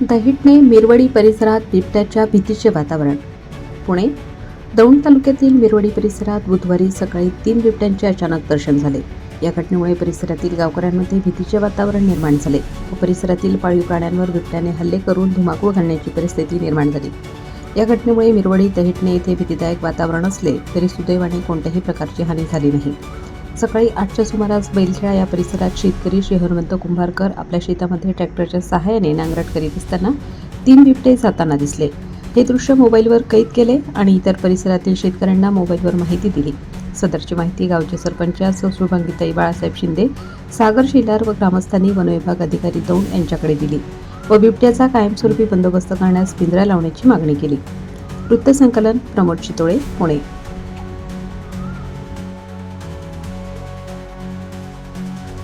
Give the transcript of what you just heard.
तहिटणे मिरवडी परिसरात बिबट्याच्या भीतीचे वातावरण. पुणे दौंड तालुक्यातील मिरवडी परिसरात बुधवारी सकाळी तीन बिबट्यांचे अचानक दर्शन झाले. या घटनेमुळे परिसरातील गावकऱ्यांमध्ये भीतीचे वातावरण निर्माण झाले व परिसरातील पाळीव प्राण्यांवर बिबट्याने हल्ले करून धुमाकूळ घालण्याची परिस्थिती निर्माण झाली. या घटनेमुळे मिरवडी तहिटणे येथे भीतीदायक वातावरण असले तरी सुदैवाने कोणत्याही प्रकारची हानी झाली नाही. सकाळी आठच्या सुमारास बैलखेळा या परिसरात शेतकरी शहरवंत कुंभारकर आपल्या शेतामध्ये ट्रॅक्टरच्या सहाय्याने नांगरट करीत असताना तीन बिबटे जाताना दिसले. हे दृश्य मोबाईलवर कैद केले आणि इतर परिसरातील शेतकऱ्यांना मोबाईलवर माहिती दिली. सदरची माहिती गावचे सरपंच सौ शुभांगीताई बाळासाहेब शिंदे सागर शिलार व ग्रामस्थांनी वनविभाग अधिकारी दौंड यांच्याकडे दिली व बिबट्याचा कायमस्वरूपी बंदोबस्त करण्यास पिंजरा लावण्याची मागणी केली. वृत्तसंकलन प्रमोद चितोळे पुणे.